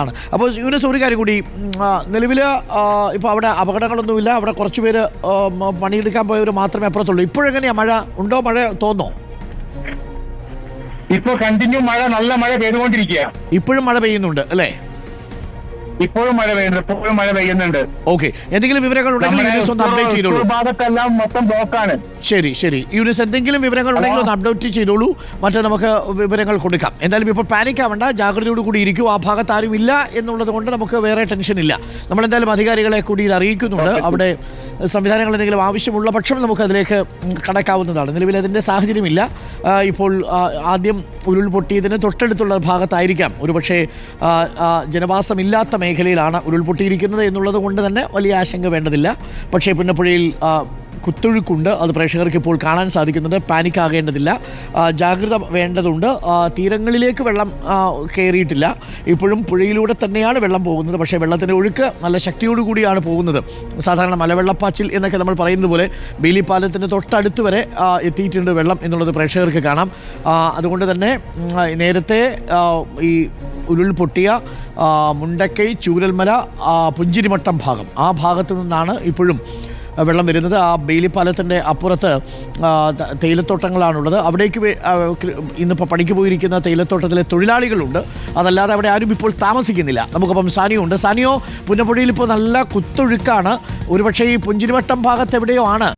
ആണ്. അപ്പോൾ യൂനസ് ഒരു കാര്യം കൂടി. നിലവിൽ ഇപ്പോൾ അവിടെ അപകടങ്ങളൊന്നുമില്ല. അവിടെ കുറച്ച് പേര് പണിയെടുക്കാൻ പോയവർ മാത്രമേ അപ്പുറത്തുള്ളൂ. ഇപ്പോഴെങ്ങനെയാ മഴ? ഉണ്ടോ മഴ? തോന്നോ? ഇപ്പോൾ കണ്ടിന്യൂ മഴ നല്ല മഴ പെയ്തുകൊണ്ടിരിക്കുക ഇപ്പോഴും മഴ പെയ്യുന്നുണ്ട് അല്ലേ? ഇപ്പോഴും മഴ പെയ്യുന്നുണ്ട് ഇപ്പോഴും മഴ പെയ്യുന്നുണ്ട്. ഓക്കെ എന്തെങ്കിലും വിവരങ്ങൾ ഉണ്ടെങ്കിൽ നമ്മുടെ യൂനിസ് ഒന്ന് അപ്ഡേറ്റ് ചെയ്തോളൂ. ഭാഗത്തെല്ലാം മൊത്തം ബ്ലോക്കാണ് ശരി ശരി. യൂനിസ് എന്തെങ്കിലും വിവരങ്ങൾ ഉണ്ടെങ്കിൽ ഒന്ന് അപ്ഡേറ്റ് ചെയ്തോളൂ. മറ്റേ നമുക്ക് വിവരങ്ങൾ കൊടുക്കാം. എന്തായാലും ഇപ്പോൾ പാനിക് ആവണ്ട. ജാഗ്രതയോട് കൂടി ഇരിക്കും. ആ ഭാഗത്ത് ആരും ഇല്ല എന്നുള്ളത് കൊണ്ട് നമുക്ക് വേറെ ടെൻഷൻ ഇല്ല. നമ്മൾ എന്തായാലും അധികാരികളെ കൂടി ഇത് അറിയിക്കുന്നുണ്ട്. അവിടെ സംവിധാനങ്ങൾ എന്തെങ്കിലും ആവശ്യമുള്ള പക്ഷം നമുക്ക് അതിലേക്ക് കടക്കാവുന്നതാണ്. നിലവിൽ അതിന്റെ സാഹചര്യമില്ല. ഇപ്പോൾ ആദ്യം ഉരുൾപൊട്ടിയതിന് തൊട്ടടുത്തുള്ള ഭാഗത്തായിരിക്കാം. ഒരുപക്ഷേ ജനവാസമില്ലാത്ത മേഖലയിലാണ് ഉരുൾപൊട്ടിയിരിക്കുന്നത് എന്നുള്ളത് കൊണ്ട് തന്നെ വലിയ ആശങ്ക വേണ്ടതില്ല. പക്ഷേ പുന്നപ്പുഴയിൽ കുത്തൊഴുക്കുണ്ട്. അത് പ്രേക്ഷകർക്ക് ഇപ്പോൾ കാണാൻ സാധിക്കുന്നുണ്ട് പാനിക് ആകേണ്ടതില്ല ജാഗ്രത വേണ്ടതുണ്ട്. തീരങ്ങളിലേക്ക് വെള്ളം കയറിയിട്ടില്ല ഇപ്പോഴും പുഴയിലൂടെ തന്നെയാണ് വെള്ളം പോകുന്നത്. പക്ഷേ വെള്ളത്തിന്റെ ഒഴുക്ക് നല്ല ശക്തിയോടുകൂടിയാണ് പോകുന്നത്. സാധാരണ മലവെള്ളപ്പാച്ചിൽ എന്നൊക്കെ നമ്മൾ പറയുന്നത് പോലെ ബേലി പാലത്തിന്റെ തൊട്ടടുത്ത് വരെ എത്തിയിട്ടുണ്ട് വെള്ളം എന്നുള്ളത് പ്രേക്ഷകർക്ക് കാണാം. അതുകൊണ്ട് തന്നെ നേരത്തെ ഈ ഉരുൾപൊട്ടിയ മുണ്ടക്കൈ ചൂരൽമല പുഞ്ചിരിമട്ടം ഭാഗം ആ ഭാഗത്തു നിന്നാണ് ഇപ്പോഴും വെള്ളം വരുന്നത്. ആ ബേലിപ്പാലത്തിന്റെ പാലത്തിന്റെ അപ്പുറത്ത് തേയിലത്തോട്ടങ്ങളാണുള്ളത്. അവിടേക്ക് ഇന്നിപ്പോൾ പണിക്ക് പോയിരിക്കുന്ന തേയിലത്തോട്ടത്തിലെ തൊഴിലാളികളുണ്ട്. അതല്ലാതെ അവിടെ ആരും ഇപ്പോൾ താമസിക്കുന്നില്ല. നമുക്കപ്പം സാനിയോ ഉണ്ട്. സാനിയോ പുന്നപ്പുഴയിൽ ഇപ്പോൾ നല്ല കുത്തൊഴുക്കാണ്. ഒരുപക്ഷേ ഈ പുഞ്ചിരിവട്ടം ഭാഗത്ത് എവിടെയോ ആണ്.